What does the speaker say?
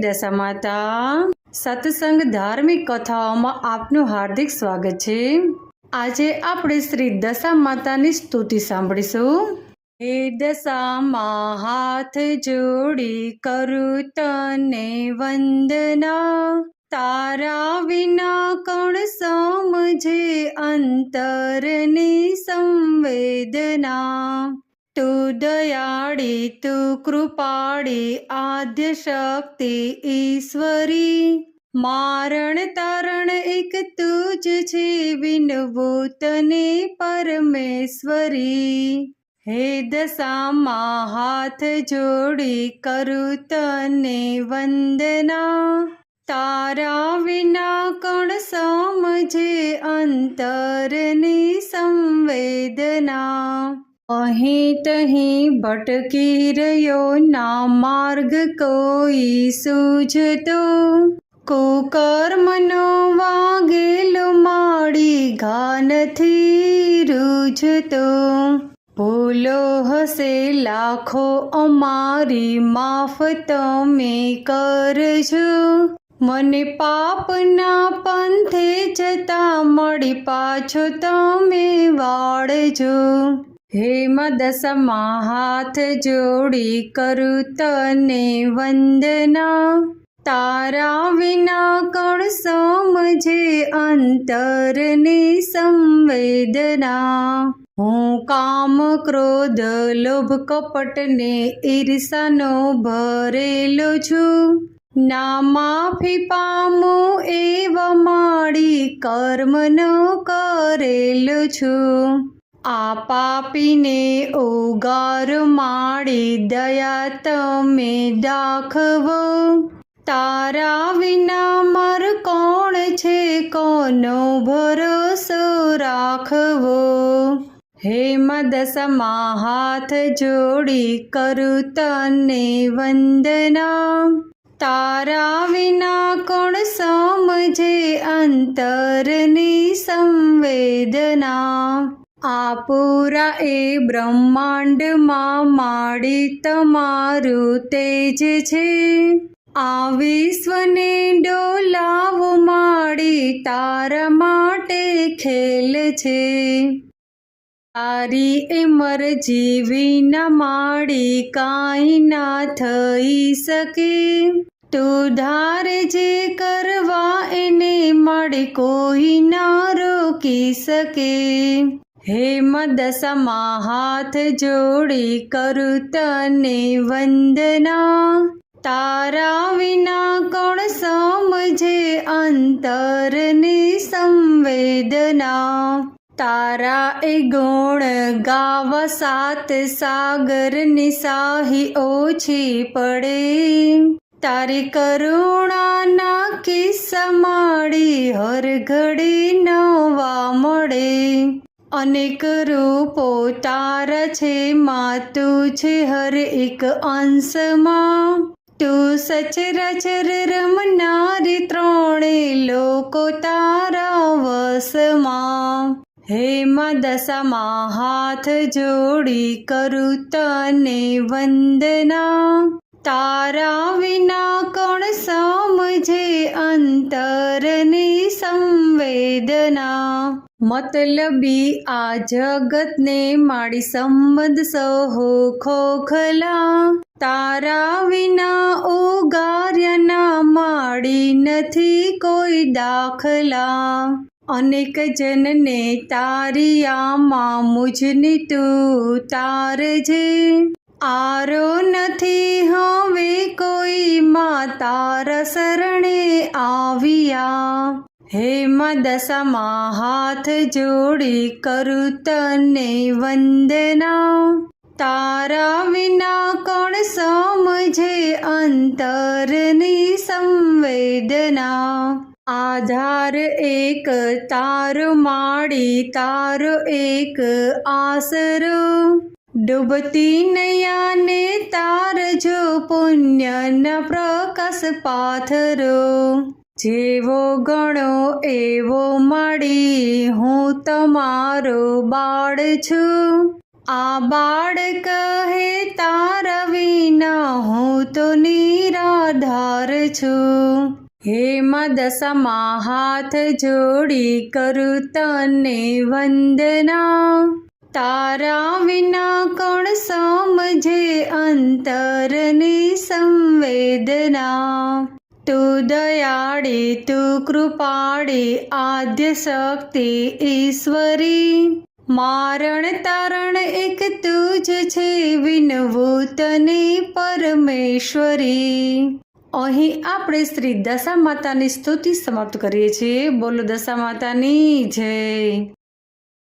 દશામાતા, સત્સંગ ધાર્મિક કથાઓમાં આપનું હાર્દિક સ્વાગત છે. આજે આપણે શ્રી દશા માતાની સ્તુતિ સાંભળીશું. હે દશામાં હાથ જોડી કરું તને વંદના. તારા વિના કોણ સમજે અંતરની સંવેદના. તું દયાળી, તું કૃપાળી, આદ્ય શક્તિ ઈશ્વરી. મારણ તારણ એક તું છે, વિનવું પરમેશ્વરી. હે દશામાં હાથ જોડી કરું તને વંદના. તારા વિના કણ સમજે અંતરની સંવેદના. અહીં તહીં ભટકી રહ્યો ના માર્ગ કોઈ સૂઝતો કુકર્મનો વાગેલો માડી ઘા નથી રૂઝતો ભૂલો હશે લાખો અમારી માફ તમે કરજો. મને પાપના પંથે જતા મળી પાછો તમે વાળજો. હે મદસમાં હાથ જોડી કરું તને વંદના. તારા વિના કણ સમજે અંતરની સંવેદના. હું કામ ક્રોધ લોભ કપટને ઈર્ષાનો ભરેલો છું. ના માફી પામું એવ માડી કર્મનો કરેલું છું. આ પાપીને ઉગાર માડી દયા તમે દાખવો. તારા વિના મર કોણ છે, કોનો ભરોસો રાખવો? હે મદસમાં હાથ જોડી કરું તને વંદના. તારા વિના કોણ સમજે અંતરની સંવેદના? આ પૂરા એ બ્રહ્માંડમાં માડી તમારું તેજ છે. આ વિશ્વને ડોલાવો માડી તારા માટે ખેલ છે. તારી એ મરજી વિના માડી કાંઈ ના થઈ શકે. તું ધારે જે કરવા એને મળી કોઈ ના રોકી શકે. હે મદસમાં હાથ જોડી કરું તને વંદના. તારા વિના કોણ સમજે અંતરની સંવેદના. તારા એ ગુણ ગાવ સાત સાગરની સાહી ઓછી પડે. તારી કરુણાના કિસ્સા માડી હર ઘડી નવા મળે. અનેક રૂપો તારા છે, માતું છે, હર એક અંશમાં. તું સચરાચર રમનારી ત્રણે લોકો તારા વસમાં હે દશામાં હાથ જોડી કરું તને વંદના. તારા વિના કોણ સમજે અંતરની સંવેદના? મતલબી આ જગતને માડી સંબંધ સહો ખોખલા. તારા વિના ઉગાર્યના માડી નથી કોઈ દાખલા. અનેક જનને તારી આમાં મુજની તું તારજે. આરો નથી હે દશામાં હાથ જોડી કરું તને વંદના. તારા વિના કોણ સમજે અંતરની સંવેદના? આધાર એક, તારો માડી તારો એક આસરો. ડૂબતી નૈયાને તારજો પુણ્યના પ્રકાશ પાથરો. જેવો ગણો એવો મળી હું તમારો બાળ છું. આ બાળ કહે તારા વિના હું તો નિરાધાર છું. હે માં હાથ જોડી કરું તને વંદના. તારા વિના કોણ સમજે અંતરની સંવેદના. તું દયાળી, તું કૃપાળી, આદ્ય શક્તિ ઈશ્વરી. મારણ તારણ એક તુજ છે વિનવું પરમેશ્વરી. અહીં આપણે શ્રી દશા માતાની સ્તુતિ સમાપ્ત કરીએ છીએ. બોલો દશા માતાની જય.